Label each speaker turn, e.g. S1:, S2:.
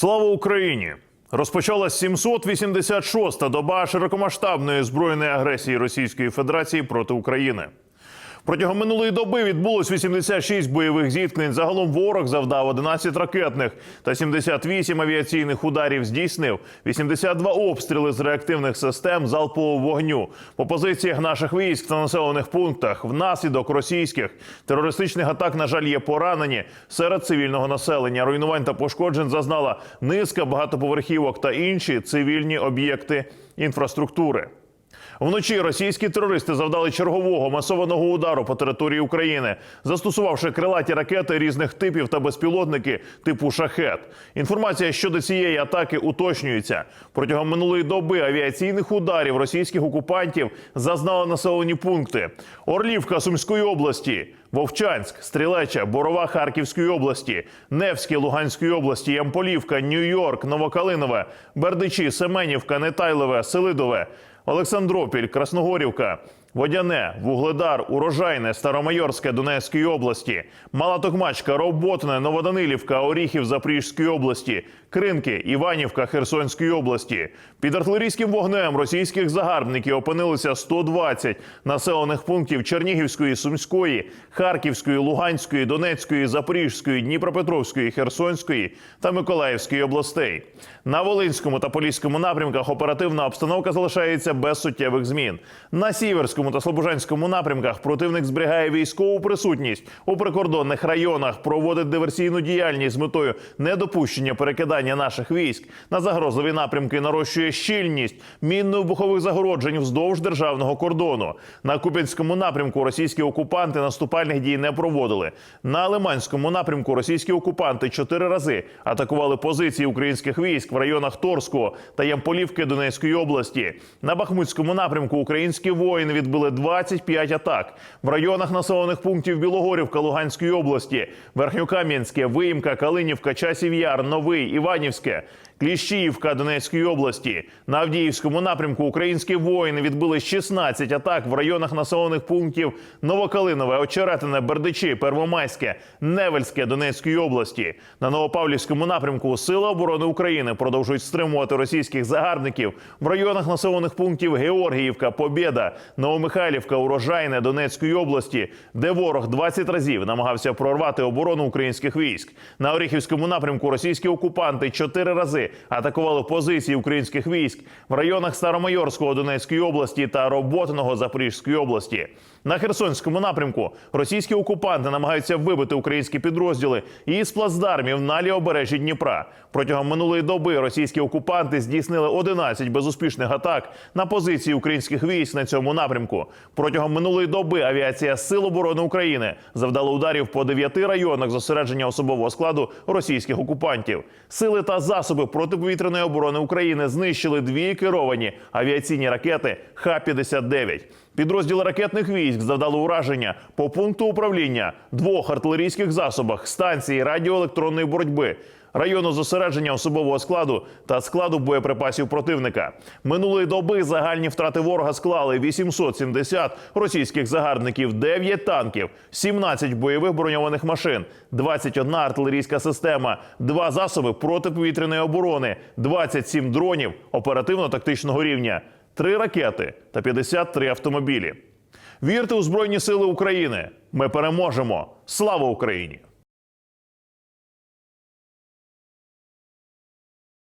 S1: Слава Україні! Розпочалась 786-та доба широкомасштабної збройної агресії Російської Федерації проти України. Протягом минулої доби відбулось 86 бойових зіткнень. Загалом ворог завдав 11 ракетних та 78 авіаційних ударів. Здійснив 82 обстріли з реактивних систем залпового вогню по позиціях наших військ та населених пунктах. Внаслідок російських терористичних атак, на жаль, є поранені серед цивільного населення. Руйнувань та пошкоджень зазнала низка багатоповерхівок та інші цивільні об'єкти інфраструктури. Вночі російські терористи завдали чергового масованого удару по території України, застосувавши крилаті ракети різних типів та безпілотники типу шахет. Інформація щодо цієї атаки уточнюється. Протягом минулої доби авіаційних ударів російських окупантів зазнали населені пункти: Орлівка Сумської області, Вовчанськ, Стрілеча, Борова Харківської області, Невське Луганської області, Ямполівка, Нью-Йорк, Новокалинове, Бердичі, Семенівка, Нетайлове, Селидове. Олександропіль, Красногорівка, Водяне, Вугледар, Урожайне, Старомайорське Донецької області, Мала Токмачка, Роботне, Новоданилівка, Оріхів Запорізької області, Кринки, Іванівка Херсонської області. Під артилерійським вогнем російських загарбників опинилися 120 населених пунктів Чернігівської, Сумської, Харківської, Луганської, Донецької, Запорізької, Дніпропетровської, Херсонської та Миколаївської областей. На Волинському та Поліському напрямках оперативна обстановка залишається без суттєвих змін. На Сіверському та Слобожанському напрямках противник зберігає військову присутність у прикордонних районах, проводить диверсійну діяльність з метою недопущення перекидання наших військ на загрозливі напрямки, нарощує щільність мінно-вибухових загороджень вздовж державного кордону. На Куп'янському напрямку російські окупанти наступальних дій не проводили. На Лиманському напрямку російські окупанти чотири рази атакували позиції українських військ в районах Торського та Ямполівки Донецької області. На Бахмутському напрямку українські воїни відбили 25 атак в районах населених пунктів Білогорівка Луганської області, Верхньокам'янське, Виїмка, Калинівка, Часів Яр, Новий, Іванівське. Кліщіївка Донецької області на Авдіївському напрямку українські воїни відбили 16 атак в районах населених пунктів Новокалинове, Очеретине, Бердичі, Первомайське, Невельське Донецької області. На Новопавлівському напрямку Сили оборони України продовжують стримувати російських загарбників в районах населених пунктів Георгіївка, Побєда, Новомихайлівка, Урожайне Донецької області, де ворог 20 разів намагався прорвати оборону українських військ. На Оріхівському напрямку російські окупанти чотири рази атакували позиції українських військ в районах Старомайорського Донецької області та Роботиного Запорізької області. На Херсонському напрямку російські окупанти намагаються вибити українські підрозділи із плацдармів на лівобережжі Дніпра. Протягом минулої доби російські окупанти здійснили 11 безуспішних атак на позиції українських військ на цьому напрямку. Протягом минулої доби авіація Сил оборони України завдала ударів по дев'яти районах зосередження особового складу російських окупантів. Сили та засоби протиповітряної оборони України знищили дві керовані авіаційні ракети Х-59. Підрозділи ракетних військ завдали ураження по пункту управління двох артилерійських засобах станції радіоелектронної боротьби. Району зосередження особового складу та складу боєприпасів противника минулої доби загальні втрати ворога склали 870 російських загарбників, 9 танків, 17 бойових броньованих машин, 21 артилерійська система, 2 засоби протиповітряної оборони, 27 дронів оперативно-тактичного рівня, 3 ракети та 53 автомобілі. Вірте у Збройні Сили України! Ми переможемо! Слава Україні!